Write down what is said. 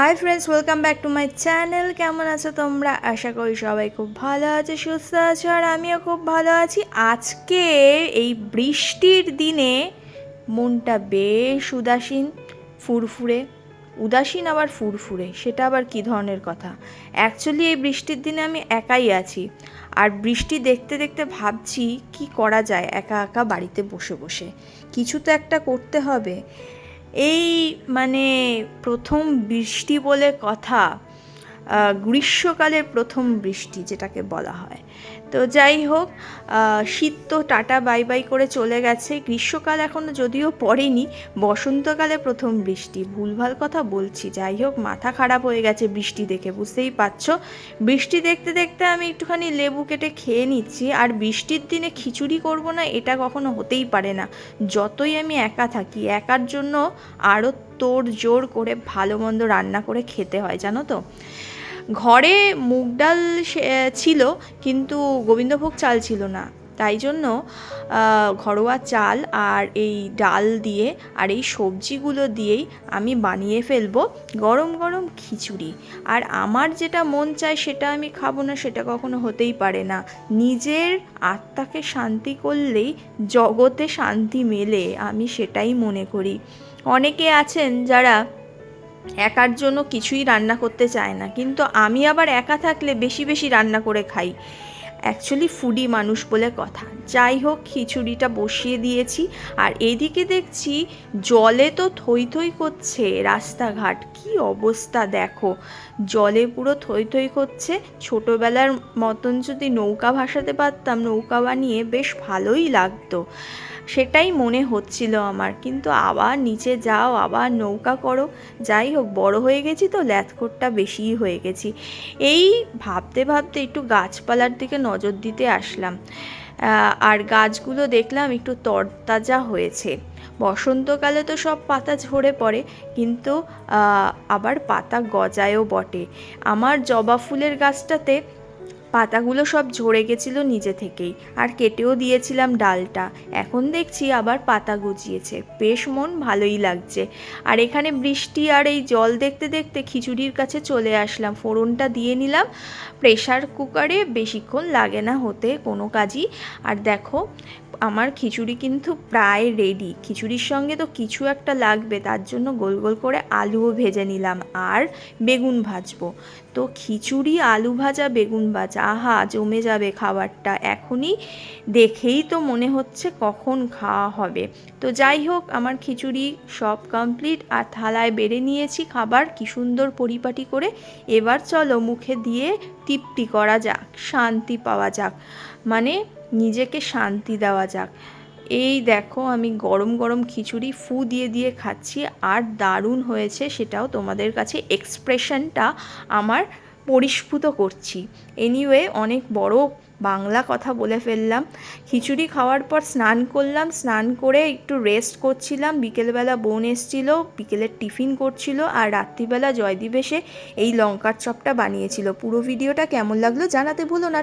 Hi friends welcome back to my channel কেমন আছো তোমরা? আশা করি সবাই খুব ভালো আছে, সুস্থ আছো, আর আমিও খুব ভালো আছি। আজকে এই বৃষ্টির দিনে মনটা বেশ উদাসীন, ফুরফুরে। উদাসীন আবার ফুরফুরে, সেটা আবার কী ধরনের কথা? অ্যাকচুয়ালি এই বৃষ্টির দিনে আমি একাই আছি। আর বৃষ্টি দেখতে দেখতে ভাবছি, কি করা যায় একা একা বাড়িতে বসে বসে? কিছু তো একটা করতে হবে। এই মানে প্রথম বৃষ্টি বলে কথা গ্রীষ্মকালের প্রথম বৃষ্টি যেটাকে বলা হয়। তো যাই হোক শীত তো টাটা, বাই বাই করে চলে গেছে। গ্রীষ্মকাল এখনও যদিও পড়েনি, বসন্তকালে প্রথম বৃষ্টি। ভুলভাল কথা বলছি, যাই হোক, মাথা খারাপ হয়ে গেছে বৃষ্টি দেখে, বুঝতেই পারছ? বৃষ্টি দেখতে দেখতে আমি একটুখানি লেবু কেটে খেয়ে নিচ্ছি, আর বৃষ্টির দিনে খিচুড়ি করব না, এটা কখনো হতেই পারে না। যতই আমি একা থাকি, একার জন্য আরও তোড় জোর করে ভালো মন্দ রান্না করে খেতে হয়, জানো তো? ঘরে মুগ ডাল ছিল, কিন্তু গোবিন্দভোগ চাল ছিল না। তাই জন্য ঘরোয়া চাল আর এই ডাল দিয়ে আর এই সবজিগুলো দিয়েই আমি বানিয়ে ফেলব গরম গরম খিচুড়ি। আর আমার যেটা মন চায় সেটা আমি খাব না, সেটা কখনো হতেই পারে না। নিজের আত্মাকে শান্তি করলেই জগতে শান্তি মেলে, আমি সেটাই মনে করি। অনেকে আছেন যারা একার জন্য কিছুই রান্না করতে চায় না, কিন্তু আমি আবার একা থাকলে বেশি বেশি রান্না করে খাই। অ্যাকচুয়ালি ফুডি মানুষ বলে কথা। যাই হোক, খিচুড়িটা বসিয়ে দিয়েছি, আর এদিকে দেখছি জলে তো থই থই করছে রাস্তাঘাট। কি অবস্থা দেখো। জলে পুরো থই থই করছে। ছোটোবেলার মতন যদি নৌকা ভাসাতে পারতাম, নৌকা বানিয়ে বেশ ভালোই লাগতো। সেটাই মনে হচ্ছিল আমার। কিন্তু আবার নিচে যাও, আবার নৌকা করো। যাই হোক, বড় হয়ে গেছি তো, ল্যাথকোটটা বেশিই হয়ে গেছি। এই ভাবতে ভাবতে একটু গাছপালার দিকে নজর দিতে আসলাম। আর গাছগুলো দেখলাম একটু তরতাজা হয়েছে। বসন্তকালে তো সব পাতা ঝরে পড়ে, কিন্তু আবার পাতা গজায়ও বটে। আমার জবা ফুলের গাছটাতে পাতাগুলো সব ঝরে গেছিল নিজে থেকেই, আর কেটেও দিয়েছিলাম ডালটা। এখন দেখছি আবার পাতা গজিয়েছে। বেশ মন ভালোই লাগছে। আর এখানে বৃষ্টি আর এই জল দেখতে দেখতে খিচুড়ির কাছে চলে আসলাম। ফোড়নটা দিয়ে নিলাম। প্রেশার কুকারে বেশিক্ষণ লাগে না হতে কোনো কাজই। আর দেখো, আমার খিচুড়ি কিন্তু প্রায় রেডি খিচুড়ির সঙ্গে তো কিছু একটা লাগবে, তার জন্য গোল গোল করে আলুও ভেজে নিলাম। আর বেগুন ভাজবো। তো খিচুড়ি, আলু ভাজা, বেগুন ভাজা আহা, জমে যাবে খাবারটা। এখনই দেখেই তো মনে হচ্ছে কখন খাওয়া হবে। তো যাই হোক, আমার খিচুড়ি সব কমপ্লিট আর থালায় বেড়ে নিয়েছি খাবার। কি সুন্দর পরিপাটি করে। এবার চলো মুখে দিয়ে তৃপ্তি করা যাক, শান্তি পাওয়া যাক। মানে নিজেকে শান্তি দেওয়া যাক। এই দেখো, আমি গরম গরম খিচুড়ি ফু দিয়ে দিয়ে খাচ্ছি, আর দারুণ হয়েছে সেটাও তোমাদের কাছে এক্সপ্রেশনটা আমার পরিস্ফুত করছি। এনিওয়ে অনেক বড় বাংলা কথা বলে ফেললাম। খিচুড়ি খাওয়ার পর স্নান করলাম, স্নান করে একটু রেস্ট করছিলাম। বিকেলবেলা বোন এসছিল, বিকেলের টিফিন করছিল আর রাত্রিবেলা জয়দীপ এসে এই লঙ্কার চপটা বানিয়েছিল। পুরো ভিডিওটা কেমন লাগল জানাতে ভুলো না।